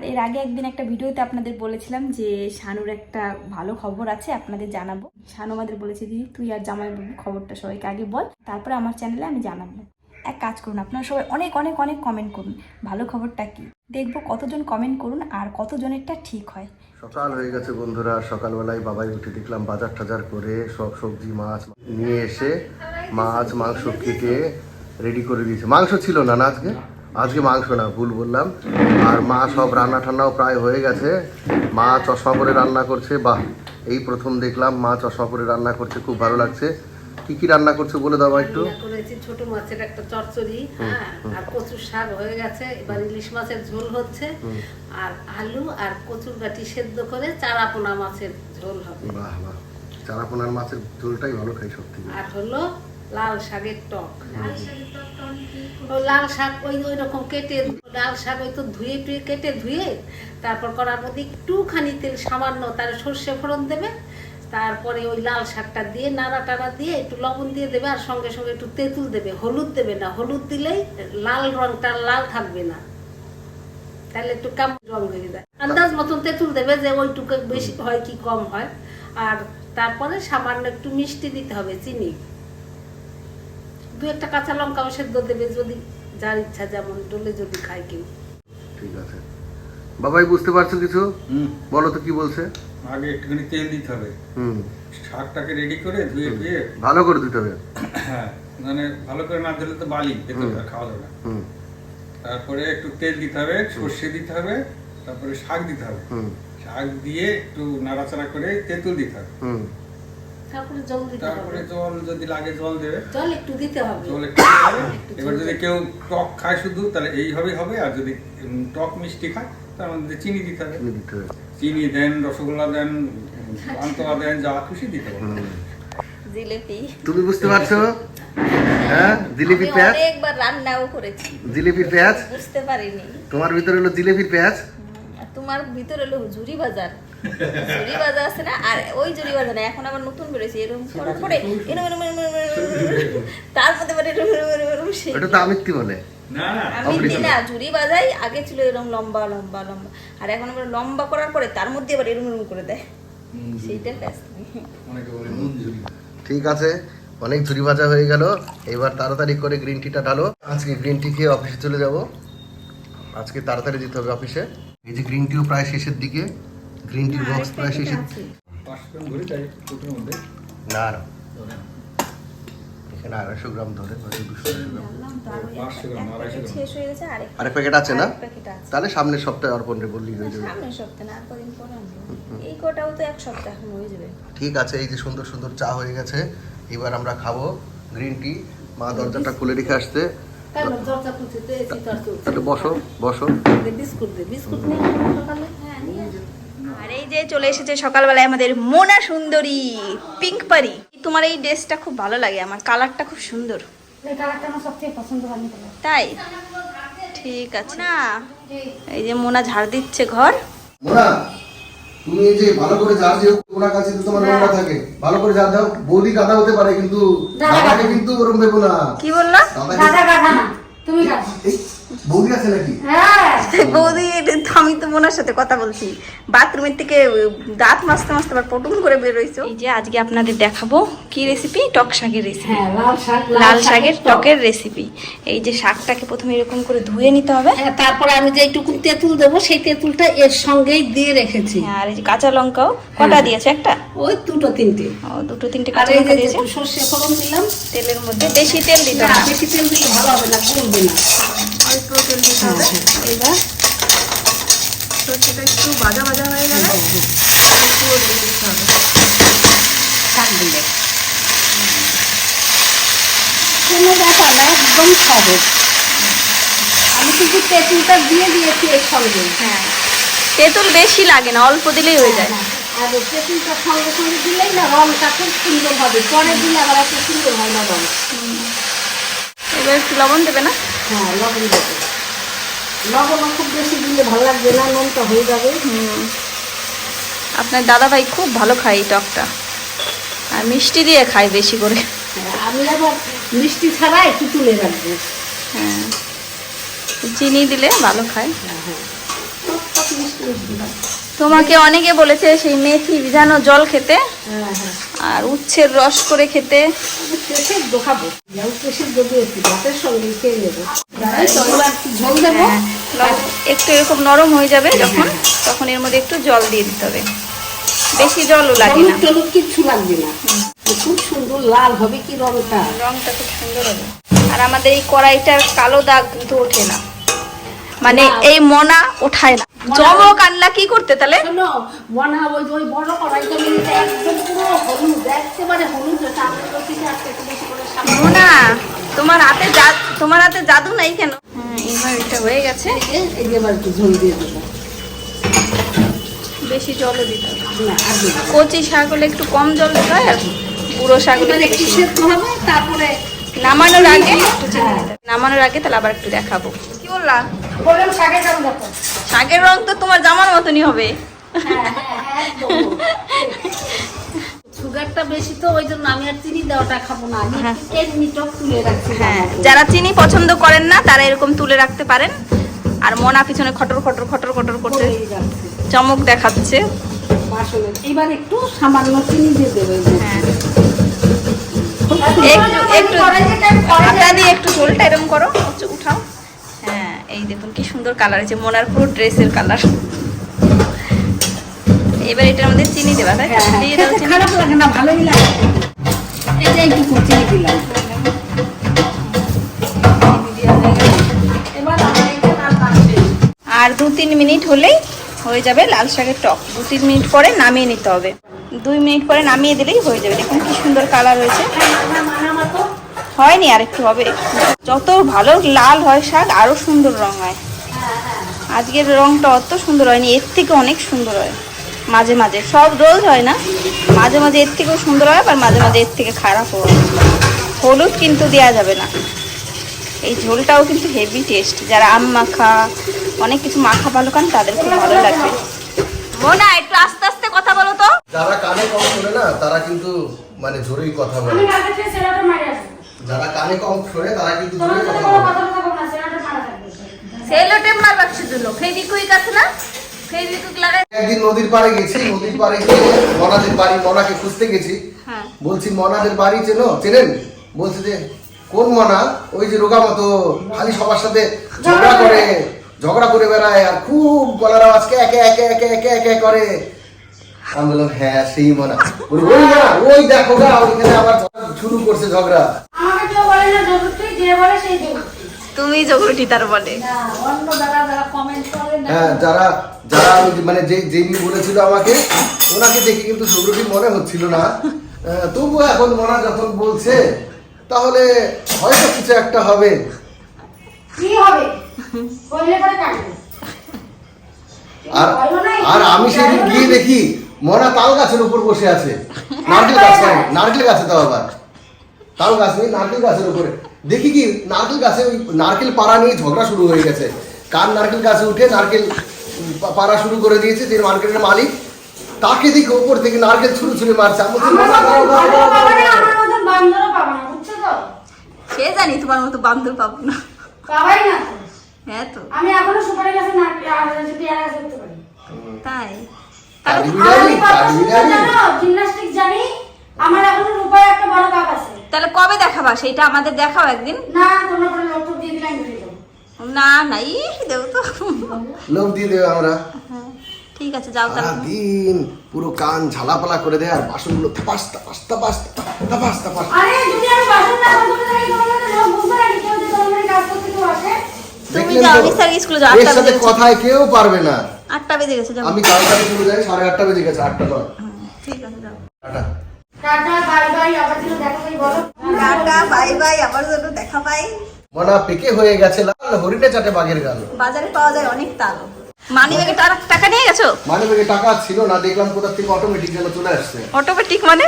আর এর আগে একদিন একটা ভিডিওতে আপনাদের বলেছিলাম যে শানুর একটা ভালো খবর আছে, আপনাদের জানাব। শানু আমাদের বলেছে, দিদি, তুই আর জামাইবাবু খবরটা সবাইকে আগে বল, তারপরে আমার চ্যানেলে আমি জানাব। এক কাজ করুন, আপনারা সবাই অনেক অনেক অনেক কমেন্ট করুন, ভালো খবরটা কি? দেখব কতজন কমেন্ট করুন আর কতজনেরটা ঠিক হয়। সকাল হয়ে গেছে বন্ধুরা, সকালবেলায় বাবাই উঠে দেখলাম বাজার টাজার করে সব সবজি, মাছ নিয়ে এসে মাছ, মাংস কেটে রেডি করে দিয়েছে। মাংস ছিল না না আজকে? আজকে মাংস না ভুল বললাম। আর মা সব রান্না ঠান্নাও প্রায় হয়ে গেছে। মা চশমা পরে রান্না করছে। বাহ এই প্রথম দেখলাম মা চশমা পরে রান্না করছে খুব ভালো লাগছে। কি কি রান্না করছে বলে দাও একটু। করেছি ছোট মাছের একটা চচ্চড়ি হ্যাঁ আর কচুর শাক হয়ে গেছে। এবার ইলিশ মাছের ঝোল হচ্ছে। আর আলু আর কচুর গাটি সেদ্ধ করে চারাপোনা মাছের ঝোল হবে। বাহ বাহ। চারাপোনার মাছের ঝোলটাই ভালো খাই সত্যি। আর হলো লাল শাকের টক। ওই লাল শাক ওই ওই রকম কেটে লাল শাক ওই তো ধুয়ে টুয়ে কেটে ধুয়ে তারপর করার মধ্যে একটুখানি তেল সামান্য তার সর্ষে ফোড়ন দেবে। তারপরে ওই লাল শাকটা দিয়ে নাড়া টাড়া দিয়ে একটু লবণ দিয়ে দেবে আর সঙ্গে সঙ্গে একটু তেঁতুল দেবে। হলুদ দেবে না হলুদ দিলেই লাল রংটা লাল থাকবে না। তাহলে একটু কাম রং হয়ে যায়। আন্দাজ মতন তেঁতুল দেবে যে ওইটুকু বেশি হয় কি কম হয়। আর তারপরে সামান্য একটু মিষ্টি দিতে হবে চিনি। দু একটা কাঁচা লঙ্কাও সেদ্ধ দেবে যদি যার ইচ্ছা যেমন ডলে যদি খায় কেউ। ঠিক আছে। বাবাই বুঝতে পারছ কিছু? বলো তো কি বলছে? আগে একটুখানি তেল দিতে হবে। হুম। শাকটাকে রেডি করে ধুয়ে ধুয়ে ভালো করে দিতে হবে। হ্যাঁ মানে ভালো করে না দিলে তো বালি খাওয়া যাবে না। তারপরে একটু তেল দিতে হবে সর্ষে দিতে হবে তারপরে শাক দিতে হবে। শাক দিয়ে একটু নাড়াচাড়া করে তেঁতুল দিতে হবে। হুম। তারপরে জল দিতে তারপরে জল যদি লাগে জল দেবে। জল একটু দিতে হবে। জল একটু দিতে হবে। এবার যদি কেউ টক খায় শুধু তাহলে এইভাবেই হবে। আর যদি টক মিষ্টি খায় তার মধ্যে চিনি দিতে হবে। চিনি দিতে হবে। চিনি দেন রসগোল্লা দেন পান্তোয়া দেন যা খুশি দিতে হবে। জিলেপি। তুমি বুঝতে পারছ? হ্যাঁ? জিলিপির পেঁয়াজ? অনেকবার রান্নাও করেছি। জিলিপির পেঁয়াজ? বুঝতে পারিনি। তোমার ভিতরে হলো জিলিপির পেঁয়াজ? আর তোমার ভিতরে হলো ঝুরি বাজার। ঝুরি বাজার আছে না? আর ওই ঝুরি বাজার না এখন আবার নতুন বেরোছে এরকম করার পরে এরকম এরকম এরকম তার মধ্যে আবার এরকম এরকম এরকম সেই ওটা তো আমিত্তি বলে। আমি না ঝুরি বাজাই আগে ছিল এরকম লম্বা লম্বা লম্বা। আর এখন আবার লম্বা করার পরে তার মধ্যে আবার এরকম এরকম করে দেয়। সেইটা ঠিক আছে অনেক ঝুরি ভাজা হয়ে গেল। এবার তাড়াতাড়ি করে গ্রিন টিটা ঢালো। আজকে গ্রিন টি খেয়ে অফিসে চলে যাব। আজকে তাড়াতাড়ি যেতে হবে অফিসে। এই যে গ্রিন টিও প্রায় শেষের দিকে। গ্রিন টির বক্স প্রায় কুটির না না। এখানে আড়াইশো গ্রাম ধরে শেষ আরেক প্যাকেট আছে না? তাহলে সামনের সপ্তাহে অর্পণ রে বললি হয়ে যাবে। সামনের সপ্তাহে না আর কদিন পরে আনব এই কটাও তো এক সপ্তাহ এখন হয়ে যাবে। ঠিক আছে এই যে সুন্দর সুন্দর চা হয়ে গেছে এবার আমরা খাব গ্রিন টি। মা দরজাটা খুলে রেখে আসতে তাহলে বসো বসো। দে, বিস্কুট বিস্কুট নিয়ে সকালে হ্যাঁ নিয়ে যাও। আর এই যে চলে এসেছে সকালবেলায় আমাদের মোনা সুন্দরী পিঙ্ক পারি। তোমার এই ড্রেসটা খুব ভালো লাগে আমার কালারটা খুব সুন্দর। এই কালারটা আমার সবচেয়ে পছন্দ হয় কালার তাই? ঠিক আছে। না এই যে মোনা ঝাড় দিচ্ছে ঘর। তুমি এই যে ভালো করে ঝাড় দিও ওনার কাছে তো তোমার নোংরা থাকে। ভালো করে ঝাড় দাও বৌদি গাদা হতে পারে কিন্তু দাদাকে কিন্তু ওরম দেবো না। কি বলল? দাদাকে গাধা না তুমি গাধা। এই, বৌদি আছে নাকি? হ্যাঁ। বৌদি আমি তো মোনার সাথে কথা বলছি। বাথরুমের থেকে দাঁত মাজতে মাজতে আবার পটুম করে বেরোইছো এই যে আজকে আপনাদের দেখাবো কি রেসিপি টক শাকের রেসিপি হ্যাঁ লাল শাক লাল শাকের টকের রেসিপি এই যে শাকটাকে প্রথমে এরকম করে ধুয়ে নিতে হবে। হ্যাঁ তারপরে আমি যে একটু তেঁতুল দেবো সেই তেঁতুলটা এর সঙ্গেই দিয়ে রেখেছি। আর এই যে কাঁচা লঙ্কাও কটা দিয়েছে একটা? ওই দুটো তিনটে। ও দুটো তিনটে কাঁচা লঙ্কা দিয়েছে? সর্ষে ফোড়ন দিলাম। তেলের মধ্যে বেশি তেল দিতে না না বেশি তেল দিলে ভালো হবে না গলবে না। একটু একটু একদম সহজ আমি কিন্তু তেঁতুলটা দিয়ে দিয়েছি এর সঙ্গে হ্যাঁ তেঁতুল বেশি লাগে না, অল্প দিলেই হয়ে যায়। আর তেঁতুলটা সঙ্গে সঙ্গে দিলেই না রংটা খুব সুন্দর হবে পরে দিলে আবার এত সুন্দর হয় না রং এবার একটু লবণ দেবে না? হ্যাঁ লবণ দেবে লবণও খুব বেশি দিলে ভালো লাগবে না নুনটা হয়ে যাবে। হুম। আপনার দাদা ভাই খুব ভালো খায় এই টকটা। আর মিষ্টি দিয়ে খায় বেশি করে। হ্যাঁ, আমি আবার মিষ্টি ছাড়া একটু তুলে রাখব। হ্যাঁ চিনি দিলে ভালো খায়। হ্যাঁ হ্যাঁ। তোমাকে অনেকে বলেছে সেই মেথি ভিজানো জল খেতে। আর উচ্ছের রস করে খেতে একটু হ্যাঁ, একটু এরকম নরম হয়ে যাবে যখন তখন এর মধ্যে একটু জল দিয়ে দিতে হবে। বেশি জলও লাগে না। কিচ্ছু লাগবে না। খুব সুন্দর লাল হবে কি রংটা? রংটা খুব সুন্দর হবে। আর আমাদের এই কড়াইটার কালো দাগ কিন্তু ওঠে না। মানে এই মনা ওঠায় না। চমক আনলা কি করতে তাহলে? শোনো মনে হয় ওই ওই বড় কড়াইটা একদম পুরো হলুদ একেবারে হলুদ যেটা আজকে একটু বেশি করে সাবান মোনা তোমার হাতে তোমার হাতে জাদু নাই কেন? হ্যাঁ এবার এটা হয়ে গেছে। এই যে এবার একটু ঝোল দিয়ে দেবো। বেশি জলও দিতে না আর কচি শাক হলে একটু কম জল দিতে হয় আর পুরো শাক হলে একটু সেদ্ধ হবে তারপরে নামানোর আগে একটু চিনি দিতে নামানোর আগে তাহলে আবার একটু দেখাবো। কি বললা বললাম শাকের দাম দেখো। শাকের রং তো তোমার জামার মতনই হবে। সুগারটা বেশি তো ওই জন্য আমি আর চিনি দেওয়াটা খাব না। আমি হ্যাঁ। একটু এমনি টক তুলে রাখছি হ্যাঁ। যারা চিনি পছন্দ করেন না তারা এরকম তুলে রাখতে পারেন। আর মোনা পিছনে খটর খটর খটর খটর যাচ্ছে। চমক দেখাচ্ছে। এবার একটু সামান্য চিনি দিয়ে দেবে হ্যাঁ। একটু একটু দিয়ে একটু ঝোলটা এরকম করো। উঠাও। এই দেখুন কি সুন্দর কালার হয়েছে মোনার পুরো ড্রেসের কালার এবার এটার মধ্যে চিনি দেবা তাই? হ্যাঁ, দিয়ে দাও চিনি। খারাপ লাগে না ভালোই লাগে। একটু চিনি দিলাম। এবার আমার এটা আর লাগবে আর দু তিন মিনিট হলেই হয়ে যাবে লাল শাকের টক। দু তিন মিনিট পরে নামিয়ে নিতে হবে। দুই মিনিট পরে নামিয়ে দিলেই হয়ে যাবে। দেখুন কি সুন্দর কালার হয়েছে। হয়নি আর একটু হবে। যত ভালো লাল হয় শাক আরও সুন্দর রং হয়। আজকের রংটা অত সুন্দর হয়নি এর থেকে অনেক সুন্দর হয়। মাঝে মাঝে। সব রোজ হয় না। মাঝে মাঝে এর থেকেও সুন্দর হয় আবার মাঝে মাঝে এর থেকে খারাপও হয়। হলুদ কিন্তু দেওয়া যাবে না। এই ঝোলটাও কিন্তু হেভি টেস্ট যারা আম মাখা অনেক কিছু মাখা ভালো খান তাদের খুব ভালো লাগবে। মোনা একটু আস্তে আস্তে কথা বলো তো। যারা কানে কম শোনে না তারা কিন্তু মানে জোরেই কথা বলে। যারা কানে কম শোনে তারা কিন্তু জোরেই কথা বলে সেলো টেপ মারবা শুধু লোক। ফেভিকুইক আছে না? ফেভিকুইক লাগাই একদিন নদীর পাড়ে গেছি নদীর পাড়ে গিয়ে মনাদের বাড়ি মনাকে খুঁজতে গেছি। হ্যাঁ। বলছি মনাদের বাড়ি চেনো? চেনেন? বলছে যে কোন মনা? ওই যে রোগা মতো খালি সবার সাথে ঝগড়া করে ঝগড়া করে বেড়ায় আর খুব গলার আওয়াজকে একে একে একে একে একে করে। আমি বললাম হ্যাঁ সেই মনা। ওই না ওই দেখো গা ওইখানে আবার শুরু করছে ঝগড়া। আমাকে কেউ বলে না জগৎটি যে বলে সেই জগৎ তুমি জগরুটি তার বলে। না অন্য যারা যারা কমেন্ট করে না। হ্যাঁ যারা যারা মানে যে যিনি বলেছিল আমাকে ওনাকে দেখে কিন্তু সুগ্রটি মনে হচ্ছিল না। তবুও এখন মনা যখন বলছে তাহলে হয়তো কিছু একটা হবে। কি হবে? বললে পরে আর আর আমি সেদিন গিয়ে দেখি মনা তাল গাছের উপর বসে আছে। নারকেল গাছ নারকেল গাছে তো আবার। তাল গাছ নেই নারকেল গাছের উপরে দেখি কি নারকেল গাছে ওই নারকেল পাড়া নিয়ে ঝগড়া শুরু হয়ে গেছে কার নারকেল গাছে উঠে নারকেল পাড়া শুরু করে দিয়েছে যে মার্কেটের মালিক তাকে দেখে উপর থেকে নারকেল ছুঁড়ে ছুঁড়ে মারছে "মনা, দাঁড়াও, দাঁড়াও, দাঁড়াও, দাঁড়াও।" সে জানি তোমার মতো বান্ধব পাবো না হ্যাঁ তো আমি এখনও সুপারি গাছে না হচ্ছে পেয়ারা গাছ পারি তাই জিমনাস্টিক জানি আমার এখনও রূপায় একটা বড় কাপ আছে তাহলে কবে দেখাবা? সেইটা আমাদের দেখাও একদিন। না তোমরা লোক দিয়ে দিলে না না ই দেবো তো। লোক দিয়ে দেবে আমরা। ঠিক আছে যাও তাহলে। সারাদিন পুরো কান ঝালাপালা করে দেয় আর বাসনগুলো tapas tapas tapas tapas tapas আরে যদি আমি বাসন না করতে কেউ যে কাজ করতে কেউ আসে তুমি যাও তো? আমি স্যার স্কুলে যাও আটটা সাথে বেজে কথায় কেউ পারবে না। আটটা বেজে গেছে যাও। আমি তাড়াতাড়ি চলে যাই সাড়ে আটটা বেজে গেছে আটটা নয় ঠিক আছে যাও টাটা টাটা বাই বাই আবার যেন দেখা পাই বলো টাটা বাই বাই আবার যেন দেখা পাই মনা পেকে হয়ে গেছে লাল হরিণে চাটে বাঘের গাল। বাজারে পাওয়া যায় অনেক তাল। মানি ব্যাগে টাকা নিয়ে গেছো? মানে বেগে টাকা ছিল না দেখলাম কোথা থেকে অটোমেটিক যেন চলে আসছে। অটোমেটিক মানে?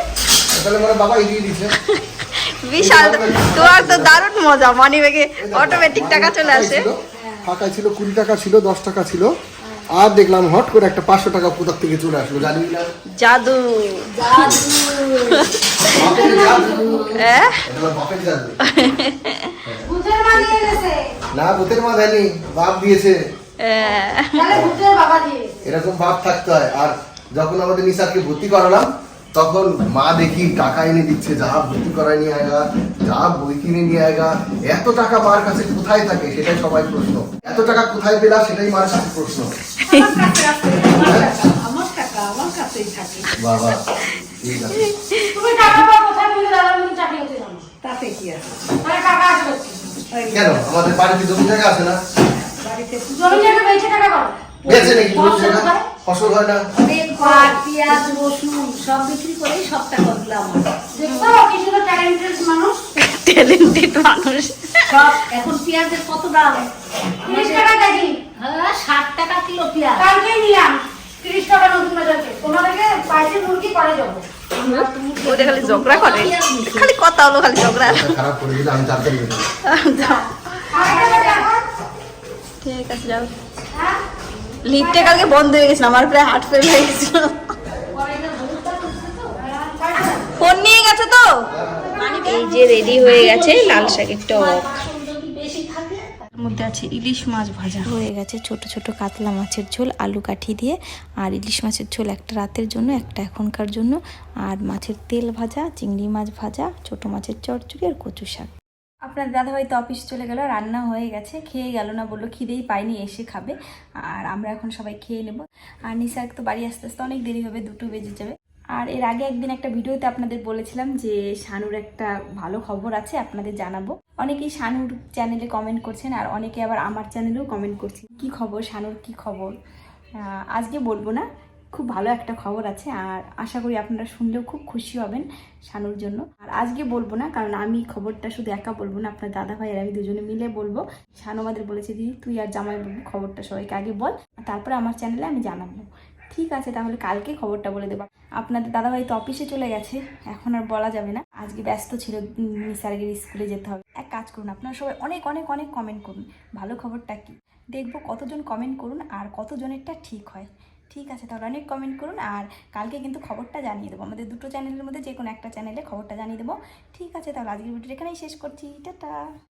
তাহলে বাবা এগিয়ে দিচ্ছে বিশাল তোমার তো দারুণ মজা মানি ব্যাগে অটোমেটিক টাকা চলে আসে। ছিল কুড়ি টাকা ছিল দশ টাকা ছিল। আর দেখলাম হট করে একটা পাঁচশো টাকা কোথা থেকে চলে আসলো জানি না। জাদু। না ভূতের মা দেয়নি বাপ দিয়েছে। এরকম ভাব থাকতে হয়। আর যখন আমাদের নিসারকে ভর্তি করালাম তখন মা দেখি টাকা এনে দিচ্ছে যা ভর্তি করায় নিয়ে আয়গা যা বই কিনে নিয়ে আয়গা এত টাকা মার কাছে কোথায় থাকে সেটাই সবাই প্রশ্ন। এত টাকা কোথায় পেলা সেটাই মার কাছে প্রশ্ন। আমার টাকা আমার কাছেই থাকে বাবা ঠিক আছে। তুমি টাকা পাও কোথায় তুমি দাদা তুমি চাকরি করতে জানো তাতে কি আছে? তাহলে টাকা আসবে কেন? আমাদের বাড়িতে জমি জায়গা আছে না? বাড়িতে জমি জায়গা বেঁচে টাকা করো বেঁচে নাকি জমি জায়গা ফসল হয় না? অনেক পাট পেঁয়াজ রসুন সব বিক্রি করেই সব টাকা দিলাম দেখছ কি সুন্দর ট্যালেন্টেড মানুষ। ট্যালেন্টেড মানুষ। সব এখন পেঁয়াজের কত দাম? তিরিশ টাকা কেজি। হ্যাঁ ষাট টাকা কিলো পেঁয়াজ। কালকেই নিলাম তিরিশ টাকা নতুন বাজারকে তোমাদেরকে পাইছে মুরগি পরে যাব। ওটা খালি ঝগড়া করে। খালি কথা হলো খালি ঝগড়া। খারাপ করে দিলে আমি তাড়াতাড়ি বেরোবো। আরেকটা দেখো ঠিক আছে যাও। হ্যাঁ? লিফটে কালকে বন্ধ হয়ে গেছিল আমার প্রায় হার্ট ফেল হয়ে গেছিল। ফোন নিয়ে গেছে তো? এই যে রেডি হয়ে গেছে লাল শাকের টক। মধ্যে আছে ইলিশ মাছ ভাজা। হয়ে গেছে ছোট ছোট কাতলা মাছের ঝোল আলু কাঠি দিয়ে। আর ইলিশ মাছের ঝোল একটা রাতের জন্য একটা এখনকার জন্য। আর মাছের তেল ভাজা চিংড়ি মাছ ভাজা ছোট মাছের চচ্চড়ি আর কচু শাক। আপনার দাদাভাই তো অফিস চলে গেল রান্না হয়ে গেছে খেয়ে গেল না বলল খিদেই পাইনি এসে খাবে। আর আমরা এখন সবাই খেয়ে নেব। আর নিসার তো বাড়ি আসতে আসতে অনেক দেরি হবে দুটো বেজে যাবে। আর এর আগে একদিন একটা ভিডিওতে আপনাদের বলেছিলাম যে শানুর একটা ভালো খবর আছে আপনাদের জানাব। অনেকেই শানুর চ্যানেলে কমেন্ট করছেন আর অনেকে আবার আমার চ্যানেলেও কমেন্ট করছেন। কি খবর শানুর, কি খবর? আজকে বলব না, খুব ভালো একটা খবর আছে আর আশা করি আপনারা শুনলেও খুব খুশি হবেন শানুর জন্য। আর আজকে বলব না, কারণ আমি খবরটা শুধু একা বলব না, আপনার দাদা ভাই আর আমি দুজনে মিলে বলব। শানু আমাদের বলেছে, দিদি, তুই আর জামাই খবরটা সবাইকে আগে বল, তারপরে আমার চ্যানেলে আমি জানাব। ঠিক আছে, তাহলে কালকে খবরটা বলে দেবো। আপনাদের দাদাভাই তো অফিসে চলে গেছে, এখন আর বলা যাবে না। আজকে ব্যস্ত ছিল নিসার্গের স্কুলে যেতে হবে। এক কাজ করুন, আপনারা সবাই অনেক অনেক অনেক কমেন্ট করুন। ভালো খবরটা কি? দেখব কতজন কমেন্ট করুন আর কতজনেরটা ঠিক হয়। ঠিক আছে, তাহলে অনেক কমেন্ট করুন আর কালকে কিন্তু খবরটা জানিয়ে দেবো। আমাদের দুটো চ্যানেলের মধ্যে যে কোনো একটা চ্যানেলে খবরটা জানিয়ে দেবো। ঠিক আছে, তাহলে আজকের ভিডিওটা এখানেই শেষ করছি। টাটা।